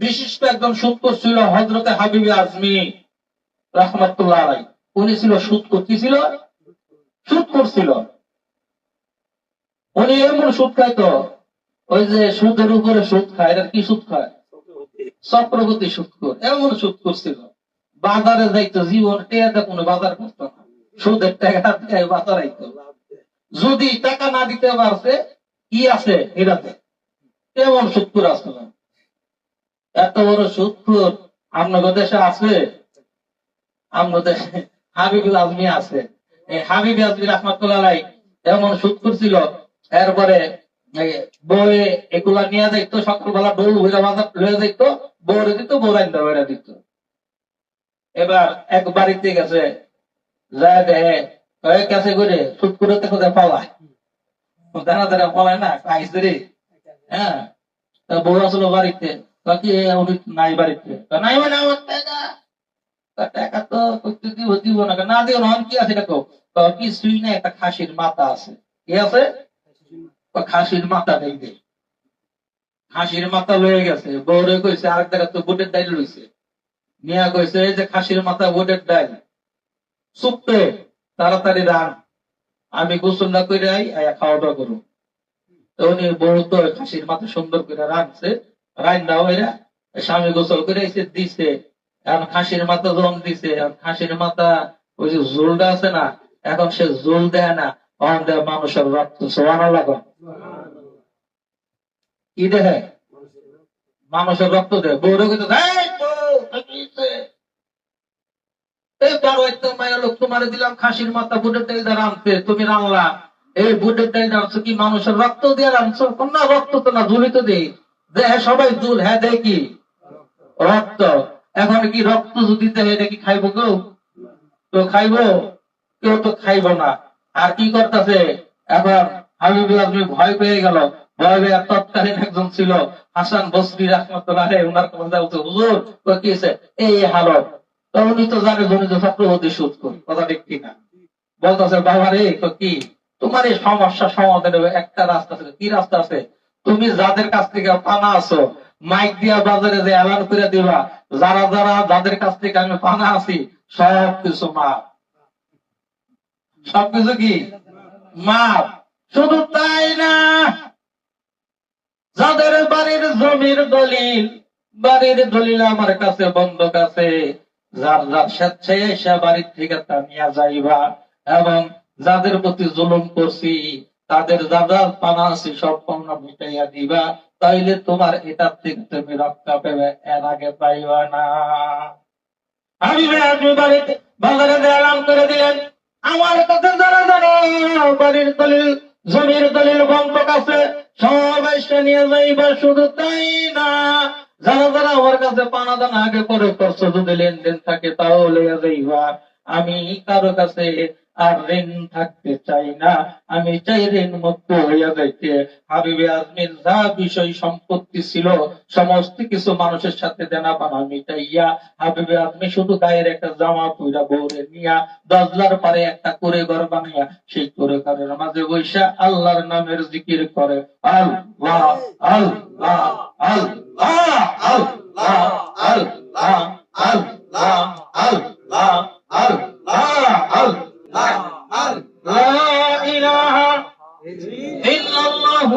বিশিষ্ট একজন সুৎকর ছিল হজরতে হাবিবি আজমি রহমতুল্লাহ উনি ছিল সুৎকর কি ছিল? সুদ করছিল উনি এমন সুদ খাইতো ওই যে সুদের উপরে সুদ খায়, এটা কি সুদ খায়? চক্রবর্তী সুদ কর এমন সুদ করছিল বাজারে যাইতো, জীবন টেয়াতে কোনো বাজার করতো না। সুদের টাকা দিয়ে বাজার আইতো। যদি টাকা না দিতে পারছে, কি আছে? এটাতে। কেমন সুদপুর আসলে এত বড় সুদপুর আপনাদের দেশে আছে? আমাদের হাবিবুল আজমি আছে। এই হাবিব আজমি রহমতুল্লাহ এমন সুদপুর ছিল, এরপরে বউয়ে এগুলা নিয়ে দেখতো সকালবেলা ডোল হইরা বাজার লয়ে যাইতো, বউরে দিত বউরাই বেড়া দিত। এবার এক বাড়িতে গেছে, যায় দেহে কাছে করে সুদ করে তো কোথায় পালায়? দাঁড়া দাঁড়া পালায় না আইসে রে। হ্যাঁ বউ আসলো বাড়িতে। খাসির মাথা লয়ে গেছে। বউরে কইছে, আরেক জায়গা তো বুটের ডাইল লইছে মিয়া কইছে, এই যে খাসির মাথা, বুটের ডাইল। চুপে তাড়াতাড়ি রান। আমি গোসল না করে আই খাওয়া দাওয়া করব তো উনি বউ তো খাসির মাথা সুন্দর করে রাখছে রান না হইরা স্বামী গোসল করে এসে দিছে। এখন খাসির মাথা যখন দিছে। এখন খাসির মাথা ওই যে জোলটা আছে না, এখন সে জোল দেয় না। অন দেয় মানুষের রক্ত। সোয়ানা লাগো কি দেখে মানুষের রক্ত দেয়। বউরে কইতে, এই? এই একটা দিলাম, খাসির মাথা বুটের দিয়ে রাঁধতে তুমি রান্না এই রাঁধছো কি মানুষের রক্ত দিয়ে রাঁধছো? না রক্ত তো না ঝুলি তো দেই। দেহে সবাই হ্যাঁ রক্ত। এখন কি রক্ত খাইবো কেউ? তো খাইবো? কেউ তো খাইবো না। আর কি করতেছে? এখন আজমি ভয় পেয়ে গেল। একজন ছিল, হাসান বসরি ওনার কথা কি এই হালত। তো উনি তো জানে তো চক্রবর্তী সুদ কথা বলতেছে বাবা রে তো কি? তোমার এই সমস্যা সমাধানের একটা রাস্তা আছে। কি রাস্তা আছে? তুমি যাদের কাছ থেকে পানা আছো মাইক দিয়া বাজারে যে এলান করে দিবা, যারা যারা যাদের কাছ থেকে আমি পানা আছি, সব কিছু মাপ সবকিছু কি? মাপ শুধু তাই না, যাদের বাড়ির জমির দলিল, বাড়ির দলিল আমার কাছে বন্ধক আছে, যার যার স্বেচ্ছায় এসে বাড়ির থেকে তা নিয়ে যাইবা, এবং যাদের প্রতি জুলুম করছি তাদের যারা পানা আছে সব পাওনা মিটাইয়া দিবা, তাইলে তোমার এটার থেকে তুমি রক্ষা পেবে, এর আগে পাইবা না। আমি বাজারে এলান করে দিলেন, আমার কাছে যারা জানো, বাড়ির দলিল, জমির দলিল বন্ধক আছে সবাই নিয়ে যাইবা, শুধু তাই না। যারা যারা আমার কাছে পানা দানা আগে করে করছ যদি লেনদেন থাকে, তাও লইয়া যাইবা। আমি কারও কাছে আর ঋণ থাকতে চাই না। আমি চাই ঋণ মুক্ত হইয়া যাইতে। হাবিবে আজমির যা বিষয় সম্পত্তি ছিল, সমস্ত কিছু মানুষের সাথে দেনা পানা মিটাইয়া হাবিবে আজমি শুধু গায়ের একটা জামা পুরা বৌরে নিয়া দজলার পারে একটা করে ঘর বানাইয়া সেই করে ঘরের মাঝে বৈশা আল্লাহর নামের জিকির করে। আল্লাহ আল্লাহ আল্লাহ আল্লাহ আল্লাহ আল্লাহ আল্লাহ। এই আল্লাহ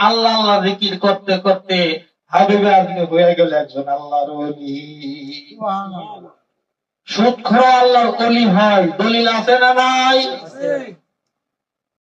আল্লাহ জিকির করতে করতে হাবিবে হয়ে গেল একজন আল্লাহর অলি সুদ আল্লাহর অলি হয় দলিল আছে না নাই